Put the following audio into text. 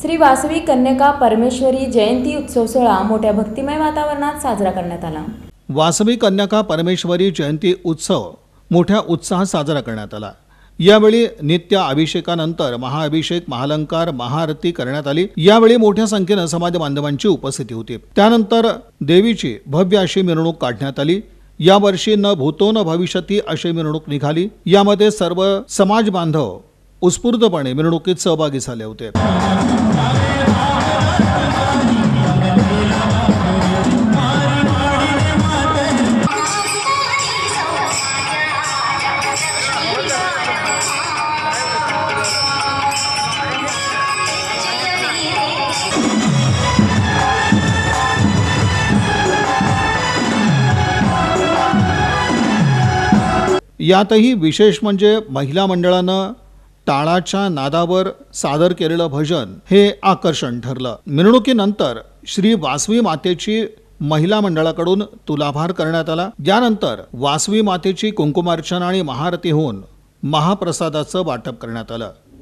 श्री वासवी कन्यका परमेश्वरी जयंती उत्सव सोहळा मोठ्या भक्तिमय वातावरणात साजरा करण्यात आला. वासवी कन्याका परमेश्वरी जयंती उत्सव मोठ्या उत्साहात साजरा करण्यात आला. यावेळी नित्य अभिषेकानंतर महाअभिषेक महालंकार महाआरती करण्यात आली. यावेळी मोठ्या संख्येनं समाज बांधवांची उपस्थिती होती. त्यानंतर देवीची भव्य अशी मिरवणूक काढण्यात आली. यावर्षी न भूतो न भविष्यती अशी मिरवणूक निघाली. यामध्ये सर्व समाज बांधव उत्स्फूर्तपणे मिरवणुकीत सहभागी झाले होते. यातही विशेष म्हणजे महिला मंडळानं टाळाच्या नादावर सादर केलेलं भजन हे आकर्षण ठरलं. मिरवणुकीनंतर श्री वासवी मातेची महिला मंडळाकडून तुलाभार करण्यात आला. यानंतर वासवी मातेची कुंकुमार्चना आणि महाआरती होऊन महाप्रसादाचं वाटप करण्यात आलं.